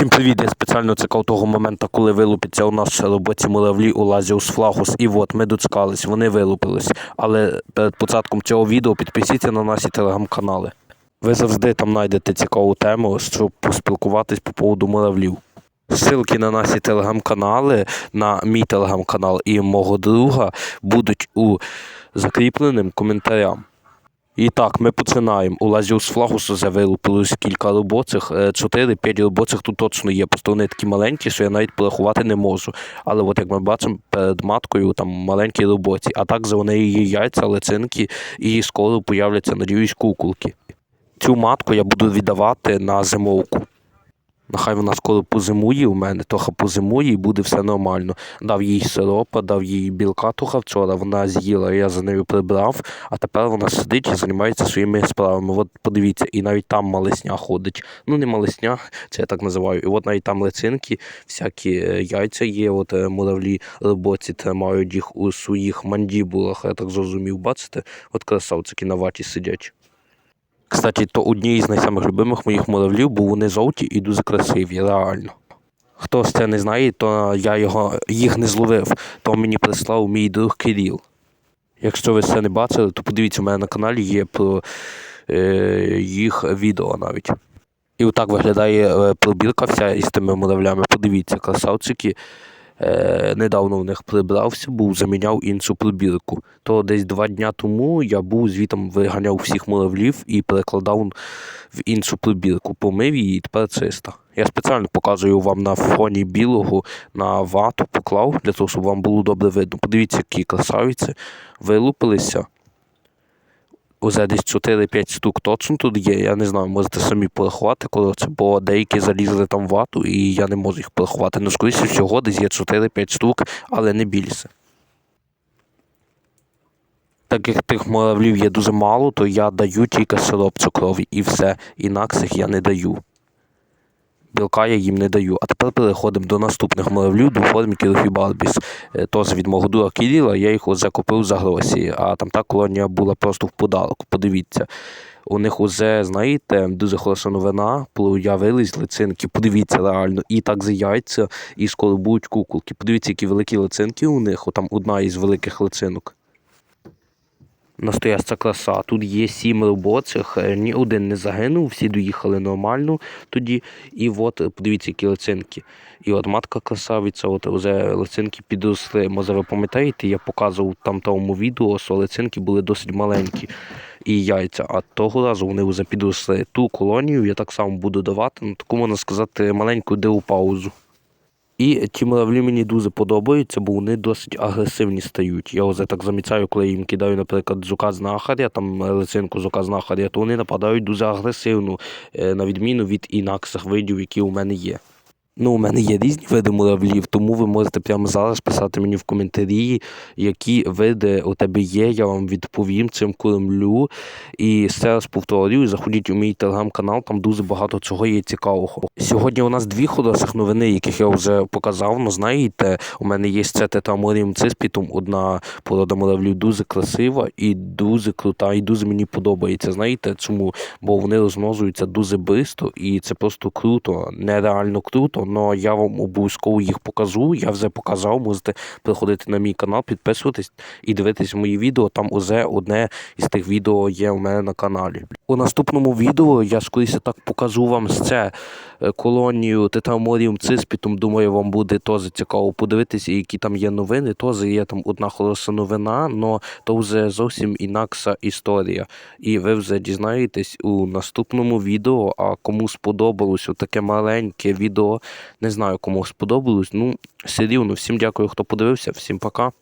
Всім привіт! Я спеціально чекав того моменту, коли вилупиться у нас роботі муравлі у Лазіус Флагус. І от ми доцкались, вони вилупились. Але перед початком цього відео підпишіться на наші телеграм-канали. Ви завжди там знайдете цікаву тему, щоб поспілкуватись по поводу муравлів. Ссылки на наші телеграм-канали, на мій телеграм-канал і мого друга будуть у закріпленим коментарям. І так, ми починаємо. У Лазіус Флагусу вже вилупилось кілька робочих. 4-5 робочих тут точно є. Просто вони такі маленькі, що я навіть порахувати не можу. Але от як ми бачимо, перед маткою там маленькі роботі. А так за вони її яйця, лицинки і скоро появляться, надіюсь, куколки. Цю матку я буду віддавати на зимовку. Нехай вона скоро позимує у мене, трохи позимує і буде все нормально. Дав їй сиропа, дав їй білка трохи вчора, вона з'їла, я за нею прибрав, а тепер вона сидить і займається своїми справами. От подивіться, і навіть там малесня ходить. Ну, не малесня, це я так називаю. І от навіть там лицинки, всякі е, яйця є, от е, муравлі роботі тримають їх у своїх мандібулах, я так зрозумів. Бачите? От красавчики на ваті сидять. Кстати, то одні з найсамих любимих моїх муравлів, бо вони жовті і дуже красиві, реально. Хто це не знає, то я його, їх не зловив, то мені прислав мій друг Кирил. Якщо ви це не бачили, то подивіться, у мене на каналі є про е, їх відео навіть. І отак виглядає е, пробірка вся із тими муравлями. Подивіться, красавчики. Е, недавно в них прибрався, був заміняв іншу пробірку. То десь два дні тому я був звітом виганяв всіх муравлів і перекладав в іншу пробірку. Помив її і тепер чиста. Я спеціально показую вам на фоні білого на вату поклав, для того, щоб вам було добре видно. Подивіться, які красавиці вилупилися. Уже десь 4-5 штук точно тут є. Я не знаю, можете самі порахувати, коротше, бо деякі залізли там в вату і я не можу їх порахувати. Ну, скоріше всього, десь є 4-5 штук, але не більше. Так як тих муравлів є дуже мало, то я даю тільки сироп цукровий і все. Інакших я не даю. Білка я їм не даю. А тепер переходимо до наступних муравлів до формі Барбіс. Е, Теж від мого друга Кіріла, я їх вже купив за гроші, а там та колонія була просто в подарок. Подивіться. У них уже, знаєте, дуже хороша новина, появились лицинки. Подивіться реально, і так за яйця, і скоро будуть куколки. Подивіться, які великі лицинки у них. Отам одна із великих лицинок. Настояща краса. Тут є сім робочих, ні один не загинув, всі доїхали нормально тоді. І от подивіться, які лицинки. І от матка красавиця, от вже лицинки підросли. Може, ви пам'ятаєте, я показував там тому відео, що лицинки були досить маленькі і яйця. А того разу вони вже підросли. Ту колонію я так само буду давати, ну таку можна сказати, маленьку паузу. І ті муравлі мені дуже подобаються, бо вони досить агресивні стають. Я вже так заміцяю, коли їм кидаю, наприклад, зука знахаря, там лицинку з знахаря, то вони нападають дуже агресивно, е, на відміну від інакших видів, які у мене є. Ну, у мене є різні види муравлів, тому ви можете прямо зараз писати мені в коментарі, які види у тебе є. Я вам відповім цим кормлю. І ще раз повторюю, заходіть у мій телеграм-канал, там дуже багато цього є цікавого. Сьогодні у нас дві хороших новини, яких я вже показав. Ну, знаєте, у мене є це тетаморіум циспітум, одна порода муравлів дуже красива і дуже крута, і дуже мені подобається. Знаєте чому? Бо вони розмножуються дуже швидко, і це просто круто, нереально круто але я вам обов'язково їх покажу. Я вже показав, можете приходити на мій канал, підписуватись і дивитись мої відео. Там уже одне із тих відео є у мене на каналі. У наступному відео я скоріше так покажу вам це е, колонію тетаморіум циспітум. Думаю, вам буде теж цікаво подивитися, які там є новини. Теж є там одна хороша новина, але то вже зовсім інакша історія. І ви вже дізнаєтесь у наступному відео. А кому сподобалось таке маленьке відео, не знаю, кому сподобалось. Ну, все рівно, всім дякую, хто подивився, всім пока.